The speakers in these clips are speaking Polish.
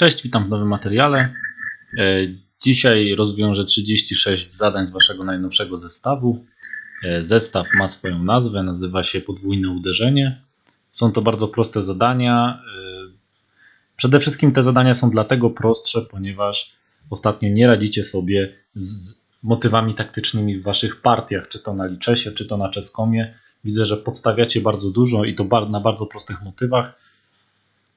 Cześć, witam w nowym materiale. E, Dzisiaj rozwiążę 36 zadań z Waszego najnowszego zestawu. E, Zestaw ma swoją nazwę, nazywa się Podwójne Uderzenie. Są to bardzo proste zadania. E, Przede wszystkim te zadania są dlatego prostsze, ponieważ ostatnio nie radzicie sobie z motywami taktycznymi w Waszych partiach, czy to na Liczesie, czy to na Czeskomie. Widzę, że podstawiacie bardzo dużo i to na bardzo prostych motywach.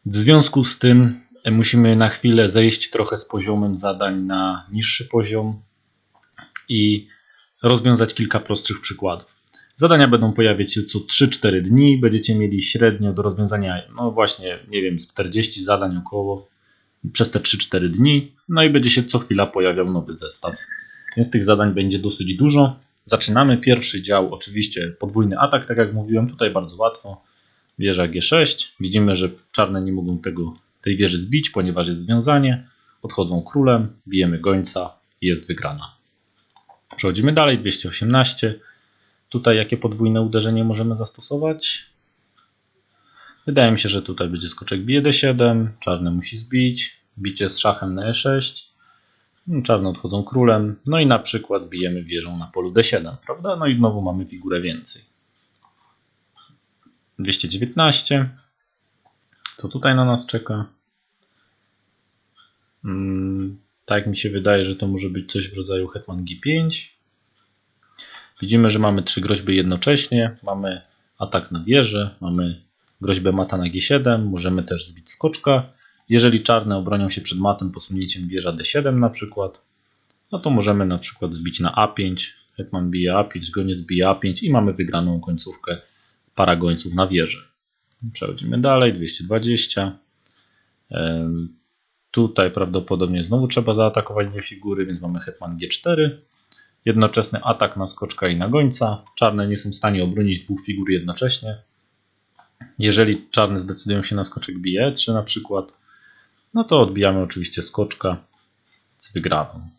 W związku z tym musimy na chwilę zejść trochę z poziomem zadań na niższy poziom i rozwiązać kilka prostszych przykładów. Zadania będą pojawiać się co 3-4 dni. Będziecie mieli średnio do rozwiązania, no właśnie, nie wiem, z 40 zadań około przez te 3-4 dni. No i będzie się co chwila pojawiał nowy zestaw. Więc tych zadań będzie dosyć dużo. Zaczynamy pierwszy dział, oczywiście podwójny atak, tak jak mówiłem, tutaj bardzo łatwo. Wieża G6. Widzimy, że czarne nie mogą tego, tej wieży zbić, ponieważ jest związanie. Podchodzą królem, bijemy gońca i jest wygrana. Przechodzimy dalej, 218. Tutaj jakie podwójne uderzenie możemy zastosować? Wydaje mi się, że tutaj będzie skoczek bije D7, czarny musi zbić, bicie z szachem na E6, czarne odchodzą królem, no i na przykład bijemy wieżą na polu D7, prawda? No i znowu mamy figurę więcej. 219. Co tutaj na nas czeka? Mm, tak mi się wydaje, że to może być coś w rodzaju Hetman G5. Widzimy, że mamy trzy groźby jednocześnie. Mamy atak na wieżę, mamy groźbę mata na G7, możemy też zbić skoczka. Jeżeli czarne obronią się przed matem posunięciem wieża D7 na przykład, no to możemy na przykład zbić na A5, hetman bije A5, goniec bije A5 i mamy wygraną końcówkę para gońców na wieży. Przechodzimy dalej, 220. Em, Tutaj prawdopodobnie znowu trzeba zaatakować dwie figury, więc mamy hetman G4. Jednoczesny atak na skoczka i na gońca. Czarne nie są w stanie obronić dwóch figur jednocześnie. Jeżeli czarne zdecydują się na skoczek bije 3 na przykład, no to odbijamy oczywiście skoczka z wygraną.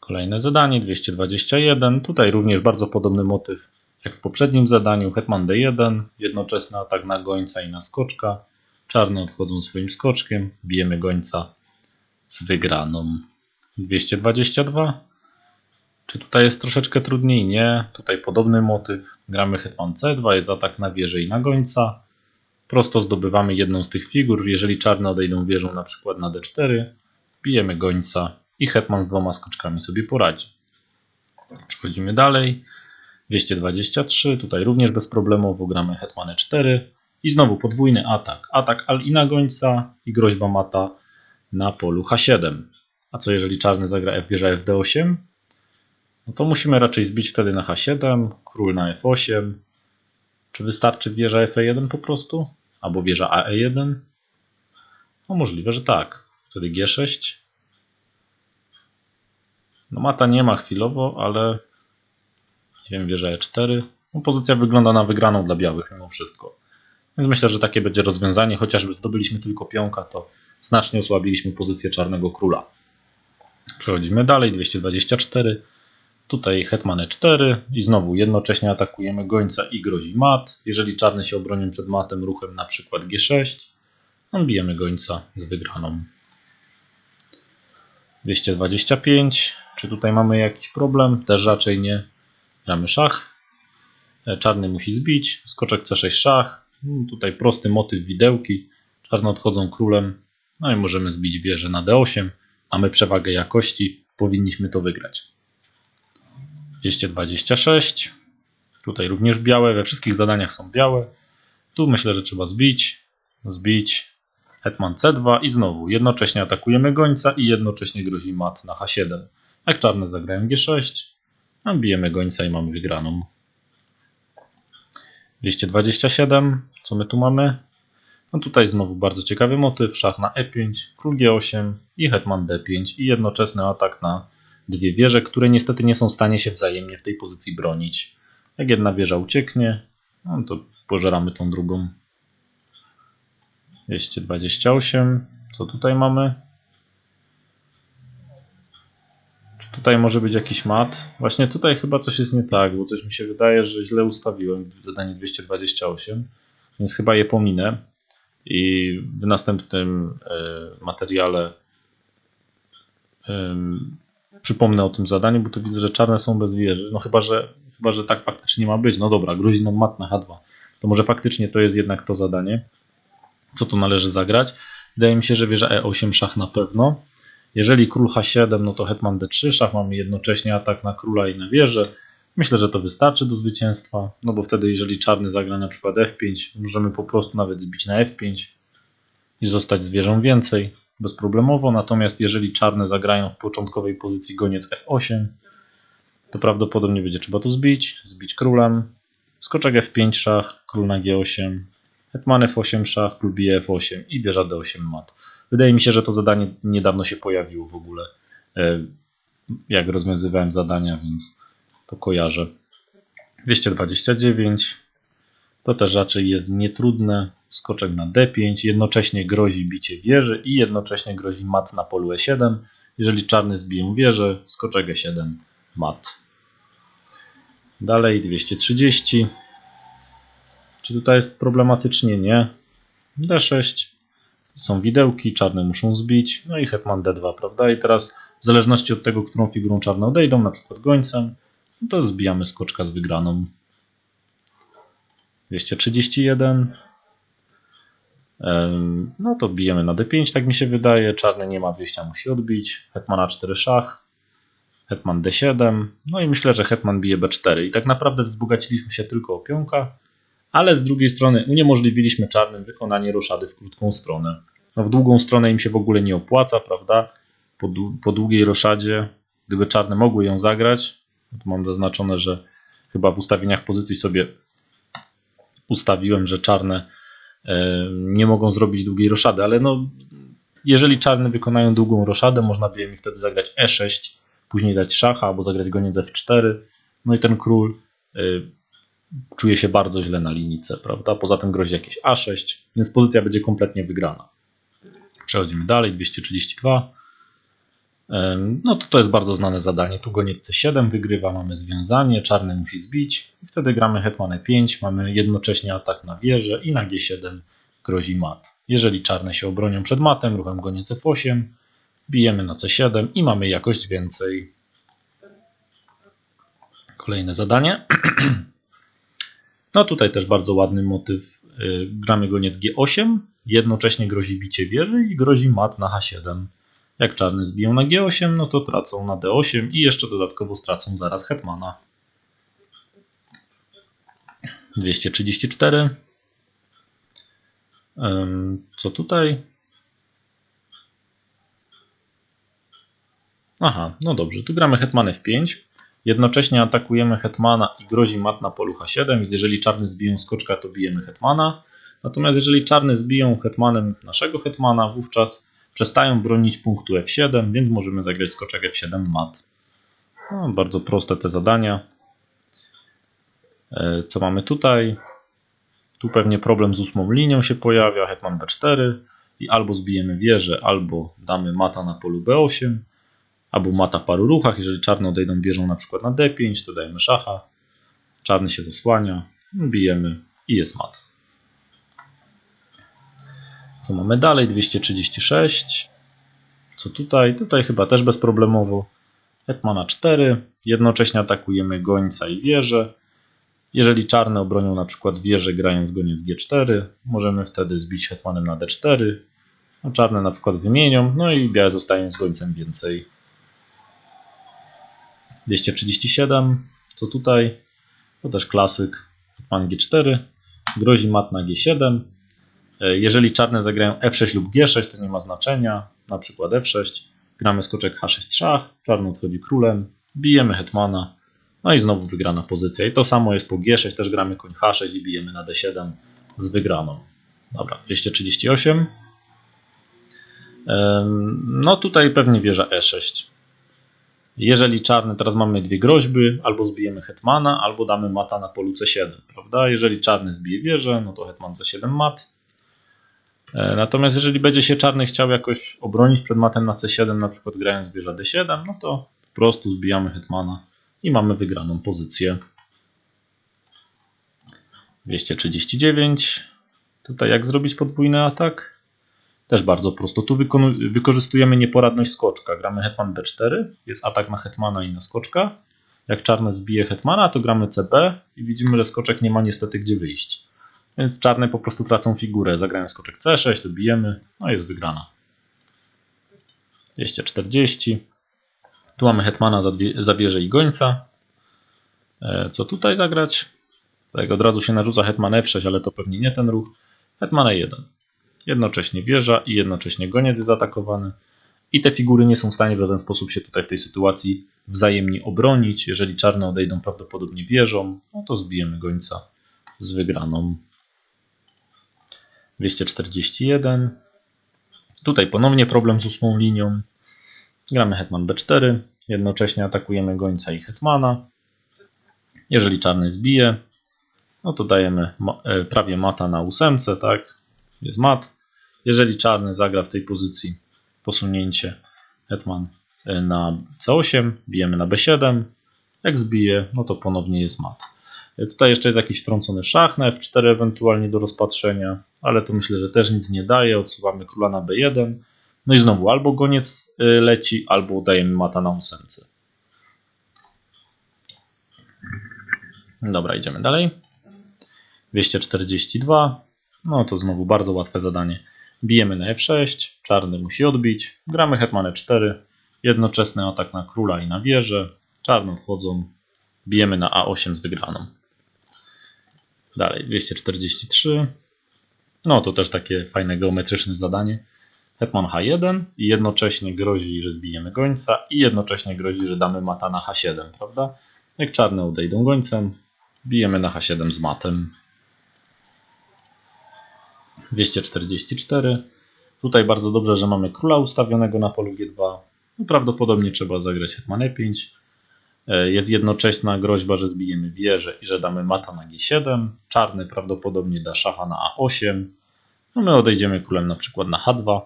Kolejne zadanie 221. Tutaj również bardzo podobny motyw jak w poprzednim zadaniu. Hetman D1, jednoczesny atak na gońca i na skoczka. Czarne odchodzą swoim skoczkiem, bijemy gońca z wygraną. 222. Czy tutaj jest troszeczkę trudniej? Nie. Tutaj podobny motyw. Gramy hetman C2, jest atak na wieżę i na gońca. Prosto zdobywamy jedną z tych figur. Jeżeli czarne odejdą wieżą na przykład na D4, bijemy gońca i hetman z dwoma skoczkami sobie poradzi. Przechodzimy dalej. 223, tutaj również bezproblemowo gramy hetman E4 i znowu podwójny atak. Atak al i na gońca i groźba mata na polu H7. A co jeżeli czarny zagra F wieża FD8? No to musimy raczej zbić wtedy na H7, król na F8. Czy wystarczy wieża Fe1 po prostu? Albo wieża AE1? No możliwe, że tak. Wtedy G6. No mata nie ma chwilowo, ale wiem, wieża E4. No, pozycja wygląda na wygraną dla białych mimo wszystko. Więc myślę, że takie będzie rozwiązanie. Chociażby zdobyliśmy tylko pionka, to znacznie osłabiliśmy pozycję czarnego króla. Przechodzimy dalej, 224. Tutaj hetman E4 i znowu jednocześnie atakujemy gońca i grozi mat. Jeżeli czarny się obronią przed matem ruchem na przykład G6, no gońca z wygraną. 225. Czy tutaj mamy jakiś problem? Też raczej nie. Gramy szach. E, Czarny musi zbić. Skoczek C6 szach. No, Tutaj prosty motyw widełki. Czarne odchodzą królem. No i możemy zbić wieżę na D8. Mamy przewagę jakości. Powinniśmy to wygrać. 226. Tutaj również białe. We wszystkich zadaniach są białe. Tu myślę, że trzeba zbić. Zbić. Hetman C2 i znowu jednocześnie atakujemy gońca i jednocześnie grozi mat na H7. Jak czarne zagrają G6, a bijemy gońca i mamy wygraną. 227. Co my tu mamy? No tutaj znowu bardzo ciekawy motyw. Szach na E5, król G8 i hetman D5 i jednoczesny atak na dwie wieże, które niestety nie są w stanie się wzajemnie w tej pozycji bronić. Jak jedna wieża ucieknie, no to pożeramy tą drugą. 228. Co tutaj mamy? Czy tutaj może być jakiś mat? Właśnie tutaj chyba coś jest nie tak, bo coś mi się wydaje, że źle ustawiłem zadanie 228, więc chyba je pominę. i w następnym e, materiale przypomnę o tym zadaniu, bo tu widzę, że czarne są bez wieży. No chyba, że, chyba, że tak faktycznie ma być. No dobra, grozi nam mat na H2. To może faktycznie to jest jednak to zadanie. Co tu należy zagrać? Wydaje mi się, że wieża E8 szach na pewno. Jeżeli król H7, no to hetman D3, szach mamy jednocześnie atak na króla i na wieżę. Myślę, że to wystarczy do zwycięstwa, no bo wtedy jeżeli czarny zagra na przykład F5, możemy po prostu nawet zbić na F5 i zostać z wieżą więcej, bezproblemowo. Natomiast jeżeli czarne zagrają w początkowej pozycji goniec F8, to prawdopodobnie będzie trzeba to zbić, zbić królem, skoczek F5 szach, król na G8, hetman F8 szach, król bije F8 i wieża D8 mat. Wydaje mi się, że to zadanie niedawno się pojawiło w ogóle, e, jak rozwiązywałem zadania, więc to kojarzę. 229 to też raczej jest nietrudne. Skoczek na D5, jednocześnie grozi bicie wieży i jednocześnie grozi mat na polu E7. Jeżeli czarny zbiją wieżę, skoczek E7, mat. Dalej 230. Czy tutaj jest problematycznie? Nie. D6. Są widełki, czarne muszą zbić. No i hetman D2, prawda? I teraz w zależności od tego, którą figurą czarne odejdą, na przykład gońcem, no to zbijamy skoczka z wygraną. 231. Em, No to bijemy na D5, tak mi się wydaje. Czarny nie ma wyjścia, musi odbić. Hetman A4 szach. Hetman D7. No i myślę, że hetman bije B4. I tak naprawdę wzbogaciliśmy się tylko o pionka, ale z drugiej strony uniemożliwiliśmy czarnym wykonanie roszady w krótką stronę. No w długą stronę im się w ogóle nie opłaca, prawda? Po, po długiej roszadzie, gdyby czarne mogły ją zagrać, no tu mam zaznaczone, że chyba w ustawieniach pozycji sobie ustawiłem, że czarne e, nie mogą zrobić długiej roszady, ale no, jeżeli czarne wykonają długą roszadę, można by im wtedy zagrać E6, później dać szacha albo zagrać goniec F4, no i ten król e, czuje się bardzo źle na linijce, prawda? Poza tym grozi jakieś A6, więc pozycja będzie kompletnie wygrana. Przechodzimy dalej, 232. Em, No to to jest bardzo znane zadanie. Tu goniec C7 wygrywa, mamy związanie, czarny musi zbić i wtedy gramy hetman E5, mamy jednocześnie atak na wieżę i na G7 grozi mat. Jeżeli czarne się obronią przed matem, ruchem goniec F8, bijemy na C7 i mamy jakość więcej. Kolejne zadanie. No tutaj też bardzo ładny motyw. Y, Gramy goniec G8, jednocześnie grozi bicie wieży i grozi mat na H7. Jak czarny zbiją na G8, no to tracą na D8 i jeszcze dodatkowo stracą zaraz hetmana. 234. Ym, Co tutaj? Aha, no dobrze, tu gramy hetman F5. Jednocześnie atakujemy hetmana i grozi mat na polu H7, więc jeżeli czarny zbiją skoczka, to bijemy hetmana. Natomiast jeżeli czarny zbiją hetmanem naszego hetmana, wówczas przestają bronić punktu F7, więc możemy zagrać skoczek F7 mat. No, bardzo proste te zadania. E, Co mamy tutaj? Tu pewnie problem z ósmą linią się pojawia, hetman B4 i albo zbijemy wieżę, albo damy mata na polu B8, albo mata w paru ruchach. Jeżeli czarne odejdą wieżą na przykład na D5, to dajemy szacha, czarny się zasłania, bijemy i jest mat. Co mamy dalej? 236. Co tutaj? Tutaj chyba też bezproblemowo. Hetmana 4. Jednocześnie atakujemy gońca i wieżę. Jeżeli czarne obronią na przykład wieżę grając goniec G4, możemy wtedy zbić hetmanem na D4. A czarne na przykład wymienią, no i białe zostają z gońcem więcej. 237. Co tutaj? To też klasyk. Hetman G4. Grozi mat na G7. E, Jeżeli czarne zagrają F6 lub G6, to nie ma znaczenia. Na przykład F6. Gramy skoczek H6 szach. Czarny odchodzi królem. Bijemy hetmana. No i znowu wygrana pozycja. I to samo jest po G6. Też gramy koń H6 i bijemy na D7 z wygraną. Dobra, 238. Em, No tutaj pewnie wieża E6. Jeżeli czarny, teraz mamy dwie groźby, albo zbijemy hetmana, albo damy mata na polu C7, prawda? Jeżeli czarny zbije wieżę, no to hetman C7 mat. E, Natomiast jeżeli będzie się czarny chciał jakoś obronić przed matem na C7, na przykład grając wieża D7, no to po prostu zbijamy hetmana i mamy wygraną pozycję. 239. Tutaj jak zrobić podwójny atak? Też bardzo prosto. Tu wykorzystujemy nieporadność skoczka. Gramy hetman b4, jest atak na hetmana i na skoczka. Jak czarne zbije hetmana, to gramy cb i widzimy, że skoczek nie ma niestety gdzie wyjść. Więc czarne po prostu tracą figurę. Zagrają skoczek c6, dobijemy, no jest wygrana. 240. Tu mamy hetmana za, dwie, za wieżę i gońca. E, Co tutaj zagrać? Tak, od razu się narzuca hetman f6, ale to pewnie nie ten ruch. Hetman e1. Jednocześnie wieża i jednocześnie goniec jest zaatakowany. I te figury nie są w stanie w żaden sposób się tutaj w tej sytuacji wzajemnie obronić. Jeżeli czarne odejdą prawdopodobnie wieżą, no to zbijemy gońca z wygraną. 241. Tutaj ponownie problem z ósmą linią. Gramy hetman b4, jednocześnie atakujemy gońca i hetmana. Jeżeli czarny zbije, no to dajemy e, prawie mata na ósemce, tak? Jest mat. Jeżeli czarny zagra w tej pozycji posunięcie hetman e, na c8, bijemy na b7. Jak zbije, no to ponownie jest mat. E, Tutaj jeszcze jest jakiś wtrącony szach na f4 ewentualnie do rozpatrzenia, ale to myślę, że też nic nie daje. Odsuwamy króla na b1. No i znowu albo goniec y, leci, albo dajemy mata na ósemce. Dobra, idziemy dalej. 242. No to znowu bardzo łatwe zadanie. Bijemy na f6, czarny musi odbić. Gramy hetman e4. Jednoczesny atak na króla i na wieżę. Czarne odchodzą. Bijemy na a8 z wygraną. Dalej, 243. No to też takie fajne geometryczne zadanie. Hetman H1 i jednocześnie grozi, że zbijemy gońca i jednocześnie grozi, że damy mata na H7, prawda? Jak czarne odejdą gońcem, bijemy na H7 z matem. 244. Tutaj bardzo dobrze, że mamy króla ustawionego na polu G2. No, prawdopodobnie trzeba zagrać Hetman E5. E, Jest jednocześna groźba, że zbijemy wieżę i że damy mata na G7. Czarny prawdopodobnie da szacha na A8. No my odejdziemy królem na przykład na H2.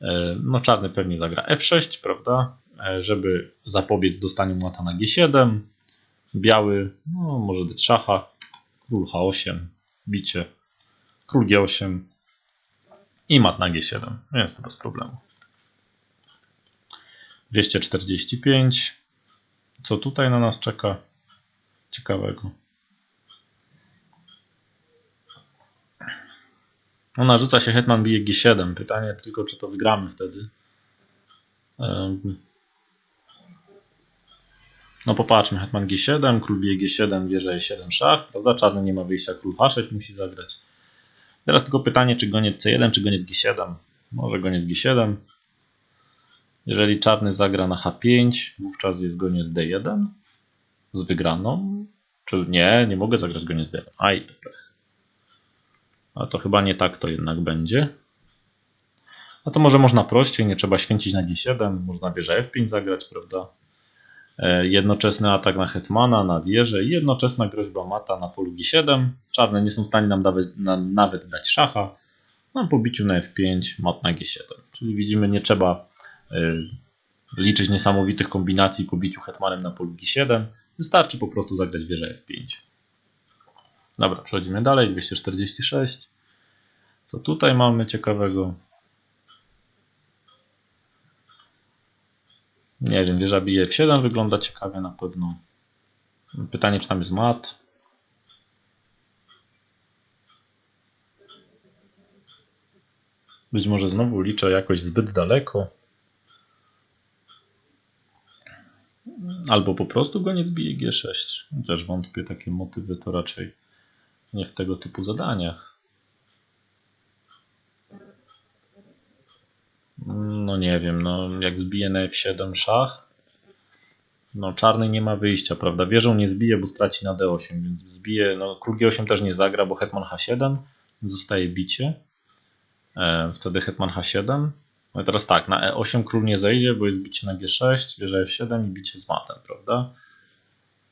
E, No czarny pewnie zagra F6, prawda? E, Żeby zapobiec dostaniu mata na G7. Biały, no może dać szacha. Król H8, bicie. Król G8 i mat na G7. Więc to bez problemu. 245. Co tutaj na nas czeka? Ciekawego. No narzuca się hetman bije G7. Pytanie tylko, czy to wygramy wtedy. No popatrzmy, hetman G7, król bije G7, wieża E7, szach, prawda? Czarny nie ma wyjścia, król H6 musi zagrać. Teraz tylko pytanie, czy goniec C1, czy goniec G7. Może goniec G7. Jeżeli czarny zagra na H5, wówczas jest goniec D1 z wygraną. Czy nie, nie mogę zagrać goniec D1. Aj, to pech. A to chyba nie tak to jednak będzie. A to może można prościej, nie trzeba święcić na G7, można wieżę F5 zagrać, prawda? E, Jednoczesny atak na hetmana, na wieżę i jednoczesna groźba mata na polu G7. Czarne nie są w stanie nam nawet, na, nawet dać szacha. No, po biciu na F5, mat na G7. Czyli widzimy, nie trzeba y, liczyć niesamowitych kombinacji po biciu hetmanem na polu G7. Wystarczy po prostu zagrać wieżę F5. Dobra, przechodzimy dalej. 246. Co tutaj mamy ciekawego? Nie wiem, wieża bije F7 wygląda ciekawie na pewno. Pytanie, czy tam jest mat. Być może znowu liczę jakoś zbyt daleko. Albo po prostu goniec bije G6. Też wątpię, takie motywy to raczej nie w tego typu zadaniach. No nie wiem, no jak zbije na F7 szach, no czarny nie ma wyjścia, prawda? Wieżą nie zbije, bo straci na D8, więc zbije, no król G8 też nie zagra, bo hetman H7, zostaje bicie. E, wtedy hetman H7. No i teraz tak, na E8 król nie zejdzie, bo jest bicie na G6, wieża F7 i bicie z matem, prawda?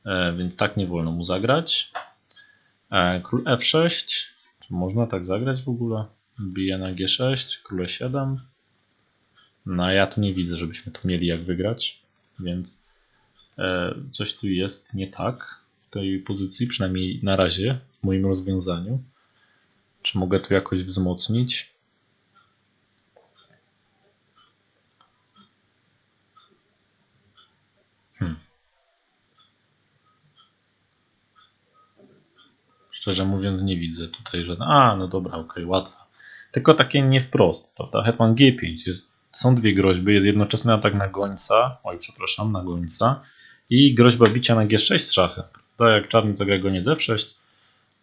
E, więc tak nie wolno mu zagrać. E, król F6, czy można tak zagrać w ogóle? Bije na G6, król E7. No ja tu nie widzę, żebyśmy tu mieli jak wygrać, więc e, coś tu jest nie tak w tej pozycji, przynajmniej na razie w moim rozwiązaniu. Czy mogę tu jakoś wzmocnić? Hmm. Szczerze mówiąc, nie widzę tutaj żadnego. A, no dobra, okej, łatwe. Tylko takie nie wprost, prawda? Hetman G5 jest, są dwie groźby. Jest jednoczesny atak na gońca, oj, przepraszam, na gońca i groźba bicia na G6 z szachem. To jak czarny zagra goniec F6,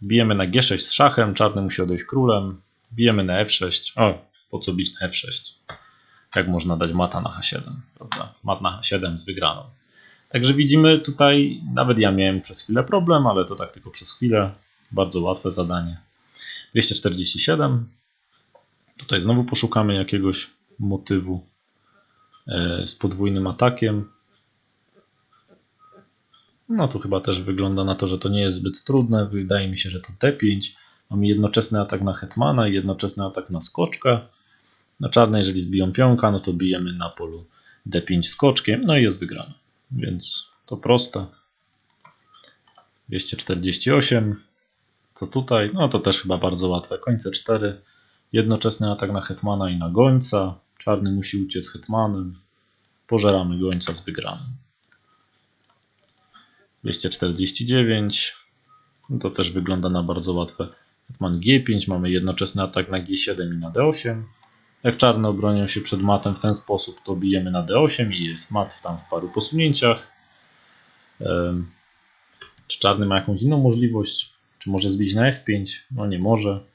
bijemy na G6 z szachem, czarny musi odejść królem, bijemy na F6. O, po co bić na F6? Jak można dać mata na H7, prawda? Mat na H7 z wygraną. Także widzimy tutaj, nawet ja miałem przez chwilę problem, ale to tak tylko przez chwilę. Bardzo łatwe zadanie. 247. Tutaj znowu poszukamy jakiegoś motywu e, z podwójnym atakiem. No tu chyba też wygląda na to, że to nie jest zbyt trudne. Wydaje mi się, że to D5. Mamy jednoczesny atak na hetmana i jednoczesny atak na skoczkę. Na czarne, jeżeli zbiją pionka, no to bijemy na polu D5 skoczkiem, no i jest wygrana. Więc to proste. 248. Co tutaj? No to też chyba bardzo łatwe. Końce 4. Jednoczesny atak na hetmana i na gońca. Czarny musi uciec hetmanem. Pożeramy gońca z wygranym. 249. No to też wygląda na bardzo łatwe. Hetman G5. Mamy jednoczesny atak na G7 i na D8. Jak czarne obronią się przed matem w ten sposób, to bijemy na D8 i jest mat tam w paru posunięciach. Czy czarny ma jakąś inną możliwość? Czy może zbić na F5? No nie może.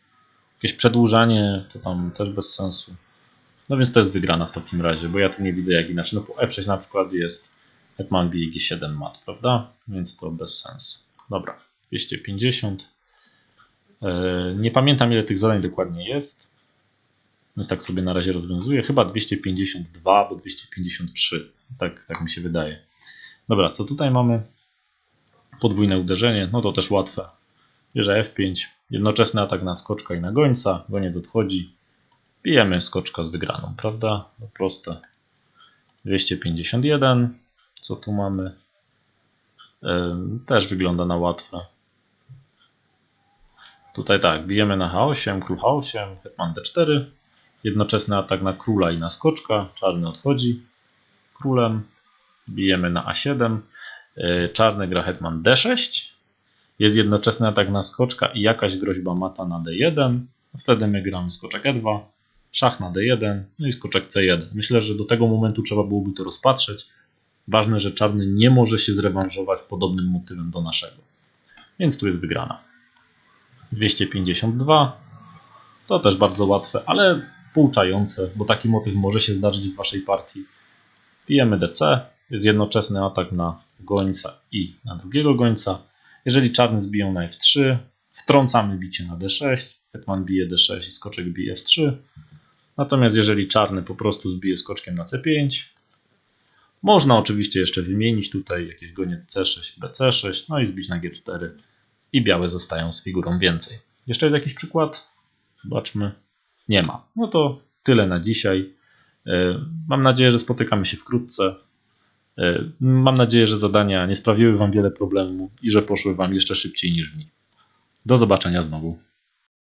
Jakieś przedłużanie to tam też bez sensu. No więc to jest wygrana w takim razie, bo ja tu nie widzę jak inaczej. No po F6 na przykład jest Hetman bije G7 mat, prawda? Więc to bez sensu. Dobra, 250. E, Nie pamiętam ile tych zadań dokładnie jest. Więc tak sobie na razie rozwiązuję. Chyba 252 albo 253. Tak, tak mi się wydaje. Dobra, co tutaj mamy? Podwójne uderzenie. No to też łatwe. Bierze F5. Jednoczesny atak na skoczka i na gońca. Goniec odchodzi. Bijemy skoczka z wygraną, prawda? No proste. 251. Co tu mamy? Też wygląda na łatwe. Tutaj tak, bijemy na H8, król H8, hetman D4. Jednoczesny atak na króla i na skoczka. Czarny odchodzi królem. Bijemy na A7. Yy, Czarny gra hetman D6. Jest jednoczesny atak na skoczka i jakaś groźba mata na D1. Wtedy my gramy skoczek E2, szach na D1, no i skoczek C1. Myślę, że do tego momentu trzeba byłoby to rozpatrzeć. Ważne, że czarny nie może się zrewanżować podobnym motywem do naszego. Więc tu jest wygrana. 252. To też bardzo łatwe, ale pouczające, bo taki motyw może się zdarzyć w waszej partii. Bijemy DC, jest jednoczesny atak na gońca i na drugiego gońca. Jeżeli czarny zbiją na F3, wtrącamy bicie na D6, hetman bije D6 i skoczek bije F3. Natomiast jeżeli czarny po prostu zbije skoczkiem na C5, można oczywiście jeszcze wymienić tutaj jakieś goniec C6, BC6, no i zbić na G4 i białe zostają z figurą więcej. Jeszcze jakiś przykład? Zobaczmy. Nie ma. No to tyle na dzisiaj. E, Mam nadzieję, że spotykamy się wkrótce. E, Mam nadzieję, że zadania nie sprawiły Wam wiele problemu i że poszły Wam jeszcze szybciej niż mi. Do zobaczenia znowu.